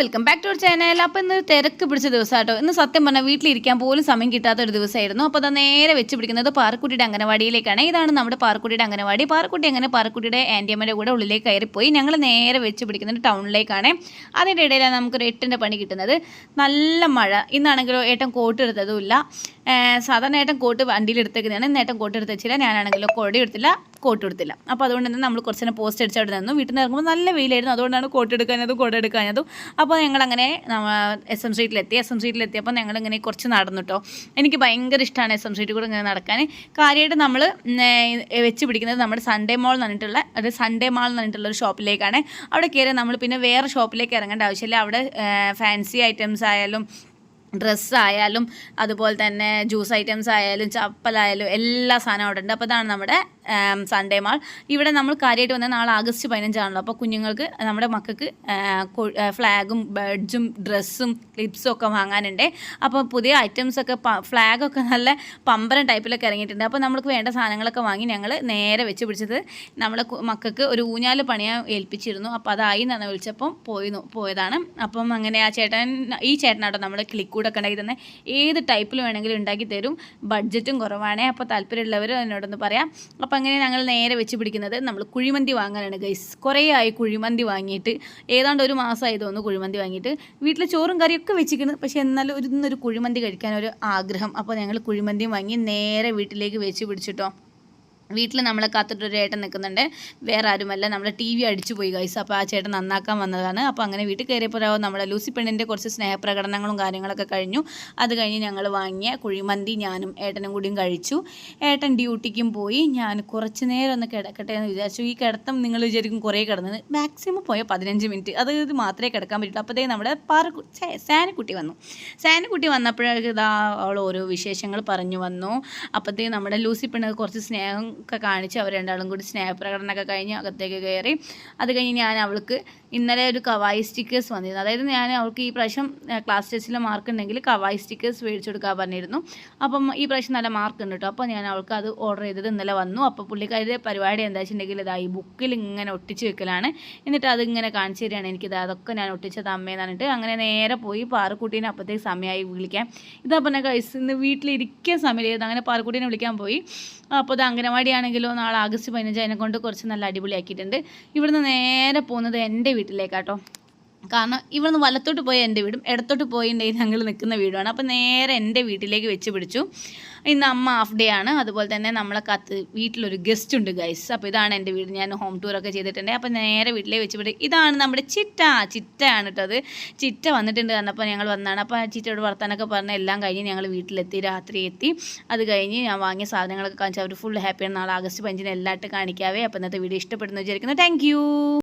Welcome back to our channel അപ്പോൾ ഇന്ന് തിരക്ക് പിടിച്ച ദിവസം കേട്ടോ ഇന്ന് സത്യം പറഞ്ഞാൽ വീട്ടിലിരിക്കാൻ പോലും സമയം കിട്ടാത്ത ഒരു ദിവസമായിരുന്നു. അപ്പോൾ അത് നേരെ വെച്ച് പിടിക്കുന്നത് പാറക്കുട്ടിയുടെ അംഗനവാടിയിലേക്കാണ്. ഇതാണ് നമ്മുടെ പാറക്കുട്ടിയുടെ അംഗനവാടി. പാറക്കുട്ടി അങ്ങനെ പാറക്കുട്ടിയുടെ ആന്റിയമ്മയുടെ കൂടെ ഉള്ളിലേക്ക് കയറിപ്പോയി. ഞങ്ങൾ നേരെ വെച്ച് പിടിക്കുന്നത് ടൗണിലേക്കാണ്. അതിന്റെ ഇടയിലാണ് നമുക്കൊരു എട്ടിന്റെ പണി കിട്ടുന്നത്. നല്ല മഴ. ഇന്നാണെങ്കിലും ഏട്ടൻ കോട്ട് ഏഹ് സാധാരണ ഏട്ടൻ കോട്ട് വണ്ടിയിൽ എടുത്തേക്കുന്നതാണ്. നേട്ടൻ കോട്ട് എടുത്ത് വെച്ചില്ല. ഞാനാണെങ്കിലും കൊടി എടുത്തില്ല കോട്ട് എടുത്തില്ല. അപ്പോൾ അതുകൊണ്ട് തന്നെ നമ്മൾ കുറച്ച് നേരം പോസ്റ്റ് അടിച്ച് അവിടെ നിന്നു. വീട്ടിൽ നിന്ന് ഇറങ്ങുമ്പോൾ നല്ല വെയിലായിരുന്നു. അതുകൊണ്ടാണ് കോട്ട് എടുക്കാനതും കോട്ട് എടുക്കാനതും അപ്പോൾ ഞങ്ങളങ്ങനെ എസ് എം സ്ട്രീറ്റിലെത്തി എസ് എം സ്ട്രീറ്റിലെത്തിയപ്പോൾ ഞങ്ങളിങ്ങനെ കുറച്ച് നടന്നു കേട്ടോ എനിക്ക് ഭയങ്കര ഇഷ്ടമാണ് എസ് എം സ്ട്രീറ്റിൽ കൂടെ ഇങ്ങനെ നടക്കാൻ കാര്യമായിട്ട് നമ്മൾ വെച്ച് പിടിക്കുന്നത് നമ്മുടെ സൺഡേ മോൾ എന്ന് പറഞ്ഞിട്ടുള്ള ഒരു സൺഡേ മാൾ എന്ന് പറഞ്ഞിട്ടുള്ള ഒരു ഷോപ്പിലേക്കാണ്. അവിടെ കയറി നമ്മൾ പിന്നെ വേറെ ഷോപ്പിലേക്ക് ഇറങ്ങേണ്ട ആവശ്യമില്ല. അവിടെ ഫാൻസി ഐറ്റംസ് ആയാലും ഡ്രസ്സ് ആയാലും അതുപോലെ തന്നെ ജ്യൂസ് ഐറ്റംസ് ആയാലും ചപ്പലായാലും എല്ലാ സാധനവും അവിടെ ഉണ്ട്. അപ്പോൾ ഇതാണ് നമ്മുടെ സൺഡേ മാൾ ഇവിടെ നമ്മൾ കാര്യമായിട്ട് വന്നാൽ നാളെ ആഗസ്റ്റ് പതിനഞ്ചാണല്ലോ. അപ്പോൾ കുഞ്ഞുങ്ങൾക്ക് നമ്മുടെ മക്കൾക്ക് ഫ്ലാഗും ബഡ്ജും ഡ്രസ്സും ക്ലിപ്സും ഒക്കെ വാങ്ങാനുണ്ട്. അപ്പോൾ പുതിയ ഐറ്റംസ് ഒക്കെ ഫ്ലാഗൊക്കെ നല്ല പമ്പരം ടൈപ്പിലൊക്കെ ഇറങ്ങിയിട്ടുണ്ട്. അപ്പോൾ നമ്മൾക്ക് വേണ്ട സാധനങ്ങളൊക്കെ വാങ്ങി ഞങ്ങൾ നേരെ വെച്ച് പിടിച്ചത് നമ്മുടെ മക്കൾക്ക് ഒരു ഊഞ്ഞാൽ പണിയാൻ ഏൽപ്പിച്ചിരുന്നു. അപ്പോൾ അതായി എന്നാണ് വിളിച്ചപ്പം പോയി പോയതാണ്. അപ്പം അങ്ങനെ ആ ചേട്ടൻ ഈ ചേട്ടനാട്ടോ നമ്മൾ ക്ലിക്കൂടൊക്കെ ഉണ്ടാക്കി തന്നെ ഏത് ടൈപ്പിൽ വേണമെങ്കിലും ഉണ്ടാക്കി തരും. ബഡ്ജറ്റും കുറവാണ്. അപ്പോൾ താല്പര്യമുള്ളവർ എന്നോടൊന്ന് പറയാം. അപ്പോൾ അങ്ങനെ ഞങ്ങൾ നേരെ വെച്ച് പിടിക്കുന്നത് നമ്മൾ കുഴിമന്തി വാങ്ങാനാണ് ഗൈസ് കുറേ ആയി കുഴിമന്തി വാങ്ങിയിട്ട് ഏതാണ്ട് ഒരു മാസമായി തോന്നുന്നു കുഴിമന്തി വാങ്ങിയിട്ട്. വീട്ടിൽ ചോറും കറിയൊക്കെ വെച്ചിരിക്കുന്നു. പക്ഷേ എന്നാലും ഒരു ഇന്നൊരു കുഴിമന്തി കഴിക്കാനൊരു ആഗ്രഹം. അപ്പോൾ ഞങ്ങൾ കുഴിമന്തിയും വാങ്ങി നേരെ വീട്ടിലേക്ക് വെച്ച് പിടിച്ചിട്ടോ. വീട്ടിൽ നമ്മളെ കാത്തിട്ടൊരു ഏട്ടൻ നിൽക്കുന്നുണ്ട് വേറെ ആരുമല്ല നമ്മൾ ടി വി അടിച്ചു പോയി ഗൈസ് അപ്പോൾ ആ ചേട്ടൻ നന്നാക്കാൻ വന്നതാണ്. അപ്പോൾ അങ്ങനെ വീട്ടിൽ കയറിയപ്പോൾ നമ്മുടെ ലൂസി പെണ്ണിന്റെ കുറച്ച് സ്നേഹപ്രകടനങ്ങളും കാര്യങ്ങളൊക്കെ കഴിഞ്ഞു. അത് കഴിഞ്ഞ് ഞങ്ങൾ വാങ്ങിയ കുഴിമന്തി ഞാനും ഏട്ടനും കൂടിയും കഴിച്ചു. ഏട്ടൻ ഡ്യൂട്ടിക്കും പോയി. ഞാൻ കുറച്ച് നേരം ഒന്ന് കിടക്കട്ടെ എന്ന് വിചാരിച്ചു. ഈ കിടത്തം നിങ്ങൾ വിചാരിക്കും കുറേ കിടന്നത്. മാക്സിമം പോയ പതിനഞ്ച് മിനിറ്റ് അത് ഇത് മാത്രമേ കിടക്കാൻ പറ്റുള്ളൂ അപ്പോഴത്തേക്ക് നമ്മുടെ പാറ സാനക്കുട്ടി വന്നു. സാനക്കുട്ടി വന്നപ്പോഴേക്കും ഇതാ അവൾ ഓരോ വിശേഷങ്ങൾ പറഞ്ഞു വന്നു. അപ്പോഴത്തേക്ക് നമ്മുടെ ലൂസി പെണ്ണ് കുറച്ച് സ്നേഹം ഒക്കെ കാണിച്ച് അവർ രണ്ടാളും കൂടി സ്നേഹപ്രകടനമൊക്കെ കഴിഞ്ഞ് അകത്തേക്ക് കയറി. അത് കഴിഞ്ഞ് ഞാൻ അവൾക്ക് ഇന്നലെ ഒരു കവായി സ്റ്റിക്കേഴ്സ് വന്നിരുന്നു. അതായത് ഞാൻ അവൾക്ക് ഈ പ്രാവശ്യം ക്ലാസ് ടെസ്റ്റിൽ മാർക്ക് ഉണ്ടെങ്കിൽ കവായി സ്റ്റിക്കേഴ്സ് മേടിച്ചു കൊടുക്കാൻ പറഞ്ഞിരുന്നു. അപ്പം ഈ പ്രാവശ്യം നല്ല മാർക്ക് ഉണ്ട് കേട്ടോ അപ്പോൾ ഞാൻ അവൾക്ക് അത് ഓർഡർ ചെയ്തത് ഇന്നലെ വന്നു. അപ്പോൾ പുള്ളിക്കാരുടെ പരിപാടി എന്താ വെച്ചിട്ടുണ്ടെങ്കിൽ ഇതാ ഈ ബുക്കിൽ ഇങ്ങനെ ഒട്ടിച്ച് വെക്കലാണ്. എന്നിട്ട് അതിങ്ങനെ കാണിച്ചു തരികയാണ് എനിക്കിത് അതൊക്കെ ഞാൻ ഒട്ടിച്ചത് അമ്മയെന്ന് പറഞ്ഞിട്ട് അങ്ങനെ നേരെ പോയി പാറക്കുട്ടീനെ അപ്പോഴത്തേക്ക് സമയമായി വിളിക്കാം ഇതാ പറഞ്ഞ കഴിച്ച് ഇന്ന് വീട്ടിലിരിക്കാൻ സമയം ചെയ്ത് അങ്ങനെ പാറക്കുട്ടീനെ വിളിക്കാൻ പോയി. അപ്പോൾ ഇത് അംഗനവാടി ആണെങ്കിലോ നാളെ ആഗസ്റ്റ് പതിനഞ്ച് അതിനെ കൊണ്ട് കുറച്ച് നല്ല അടിപൊളിയാക്കിയിട്ടുണ്ട്. ഇവിടുന്ന് നേരെ പോകുന്നത് എന്റെ വീട്ടിലേക്കാട്ടോ. കാരണം ഇവിടുന്ന് വലത്തോട്ട് പോയ എന്റെ വീടും ഇടത്തോട്ട് പോയി പോയിട്ടുണ്ടെങ്കിൽ ഞങ്ങൾ നിൽക്കുന്ന വീടുമാണ്. അപ്പോൾ നേരെ എന്റെ വീട്ടിലേക്ക് വെച്ച് പിടിച്ചു. ഇന്ന് അമ്മ ഹാഫ് ഡേ ആണ്. അതുപോലെ തന്നെ നമ്മളെ കത്ത് വീട്ടിലൊരു ഗസ്റ്റ് ഉണ്ട് ഗൈസ് അപ്പോൾ ഇതാണ് എന്റെ വീട്. ഞാൻ ഹോം ടൂറൊക്കെ ചെയ്തിട്ടുണ്ട്. അപ്പോൾ നേരെ വീട്ടിലേക്ക് വെച്ച് പിടി ഇതാണ് നമ്മുടെ ചിറ്റ. ചിറ്റയാണ് കേട്ടോ അത്. ചിറ്റ വന്നിട്ടുണ്ട് കാരണം ഞങ്ങൾ വന്നതാണ്. അപ്പോൾ ചിറ്റയോട് വർത്താനൊക്കെ പറഞ്ഞ് എല്ലാം കഴിഞ്ഞ് ഞങ്ങൾ വീട്ടിലെത്തി. രാത്രി എത്തി. അത് കഴിഞ്ഞ് ഞാൻ വാങ്ങിയ സാധനങ്ങളൊക്കെ കാണിച്ചാൽ അവർ ഫുൾ ഹാപ്പിയാണ് നാളെ ആഗസ്റ്റ് പഞ്ചിന് എല്ലായിട്ട് കാണിക്കാവേ. അപ്പോൾ ഇന്നത്തെ വീഡിയോ ഇഷ്ടപ്പെടുന്നു വിചാരിക്കുന്നു. താങ്ക്